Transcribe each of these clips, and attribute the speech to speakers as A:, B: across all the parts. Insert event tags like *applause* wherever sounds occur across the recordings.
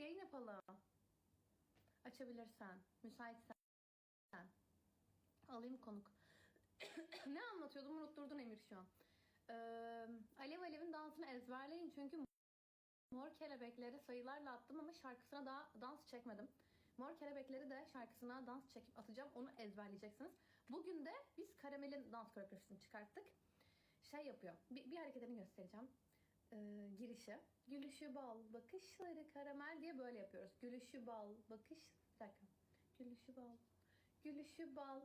A: yayın yapalım. Açabilirsen. Müsaitsen. Alayım konuk. *coughs* ne anlatıyordum unutturdun Emir şu an. Ee, Alev Alev'in dansını ezberleyin çünkü Mor Kelebekleri sayılarla attım ama şarkısına daha dans çekmedim. Mor Kelebekleri de şarkısına dans çekip atacağım. Onu ezberleyeceksiniz. Bugün de biz Karamel'in dans koreografisini çıkarttık. Şey yapıyor. Bir, bir hareketini göstereceğim. Ee, girişi. Gülüşü bal, bakışları karamel diye böyle yapıyoruz. Gülüşü bal, bakış... Bir dakika. Gülüşü bal, gülüşü bal,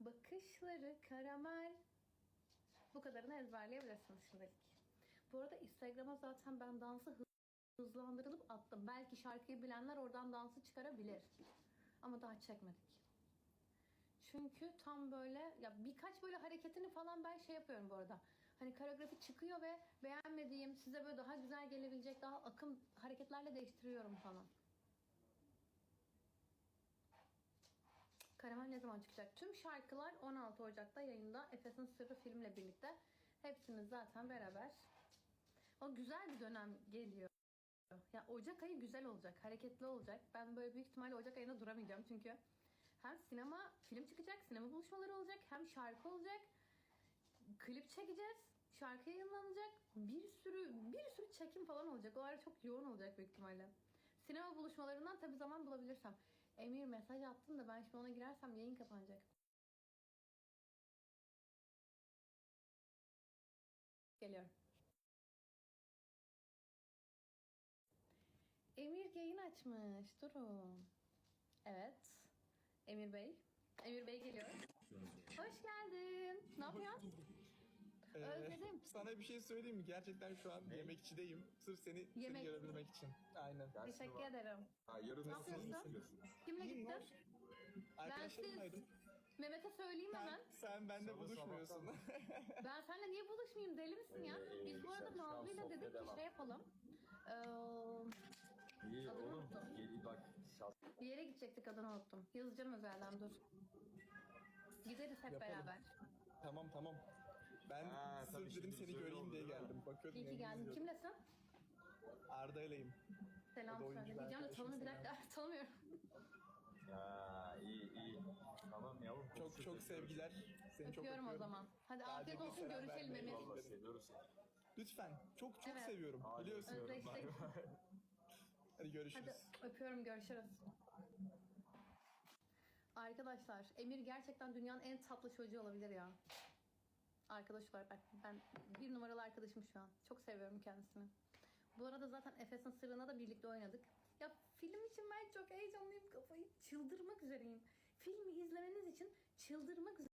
A: bakışları karamel. Bu kadarını ezberleyebilirsiniz şimdilik. Bu arada Instagram'a zaten ben dansı hı- hızlandırılıp attım. Belki şarkıyı bilenler oradan dansı çıkarabilir. Ama daha çekmedik. Çünkü tam böyle ya birkaç böyle hareketini falan ben şey yapıyorum bu arada. Hani koreografi çıkıyor ve beğenmediğim size böyle daha güzel gelebilecek daha akım hareketlerle değiştiriyorum falan. Karamel ne zaman çıkacak? Tüm şarkılar 16 Ocak'ta yayında Efes'in Sırrı filmle birlikte. Hepsimiz zaten beraber. O güzel bir dönem geliyor. Ya Ocak ayı güzel olacak, hareketli olacak. Ben böyle büyük ihtimalle Ocak ayında duramayacağım çünkü hem sinema film çıkacak, sinema buluşmaları olacak, hem şarkı olacak, klip çekeceğiz, şarkı yayınlanacak, bir sürü bir sürü çekim falan olacak. O ara çok yoğun olacak büyük ihtimalle. Sinema buluşmalarından tabii zaman bulabilirsem. Emir mesaj attın da ben şimdi ona girersem yayın kapanacak. Geliyorum. Emir yayın açmış. Durun. Evet. Emir Bey. Emir Bey geliyor. Hoş geldin. Ne yapıyorsun?
B: Ee,
A: Özledim.
B: Sana bir şey söyleyeyim mi? Gerçekten şu an yemekçideyim. Sırf seni, seni
A: Yemek.
B: görebilmek için. Aynen.
A: Teşekkür ederim.
C: Ha, yarın nasıl
A: yapıyorsun?
C: istiyorsun?
A: Kimle
B: İyiyim,
A: gittin?
B: hoş. Arkadaşlarımlaydım.
A: Mehmet'e söyleyeyim hemen.
B: Sen, sen benimle
C: Sabah
B: buluşmuyorsun. *laughs*
A: Ben seninle niye buluşmayayım? Deli misin ya? Biz bu arada
C: Sen şu an
A: Nazlı'yla dedik ki
C: devam.
A: şey yapalım. Ee,
C: İyi
A: Adını
C: oğlum.
A: unuttum.
C: Gel bak. şans-
A: bir yere gidecektik adını unuttum. Yazacağım özelden dur. Gideriz hep
B: Yapalım.
A: beraber.
B: tamam tamam. Ben
C: Ha,
B: sırf
C: tabii
B: dedim
C: şimdi
B: seni
C: söyle
B: göreyim
C: oldu,
B: diye
C: değil mi?
B: geldim. Bakıyordum.
A: İyi ki geldin.
B: izliyordum.
A: Kimlesin?
B: Arda'yleyim.
A: Selam
B: O da oyuncu
A: söyle.
B: bir
A: Diyeceğim de
B: arkadaşım, *laughs*
A: tanımıyorum. Bir dakika tanımıyorum.
C: Ha, iyi iyi. Tamam yavrum.
B: Çok çok sevgiler. Seni çok
A: Öpüyorum o zaman. Hadi
B: Daha
A: afiyet
B: demin
A: olsun
B: selam
A: görüşelim
B: vermeyi
A: Emir.
C: Vallahi seviyoruz seni.
B: Lütfen. Çok çok
A: Evet.
B: seviyorum.
C: Hadi
B: Biliyorsun.
C: öpüyorum.
A: Özleştik.
C: Bay.
B: Hadi görüşürüz.
A: Hadi öpüyorum görüşürüz. Arkadaşlar Emir gerçekten dünyanın en tatlı çocuğu olabilir ya. Arkadaşlar bak ben bir numaralı arkadaşım şu an. Çok seviyorum kendisini. Bu arada zaten Efes'in Sırrı'na da birlikte oynadık. Ya film için ben çok heyecanlıyım kafayı çıldırmak üzereyim. Filmi izlemeniz için çıldırmak üzereyim.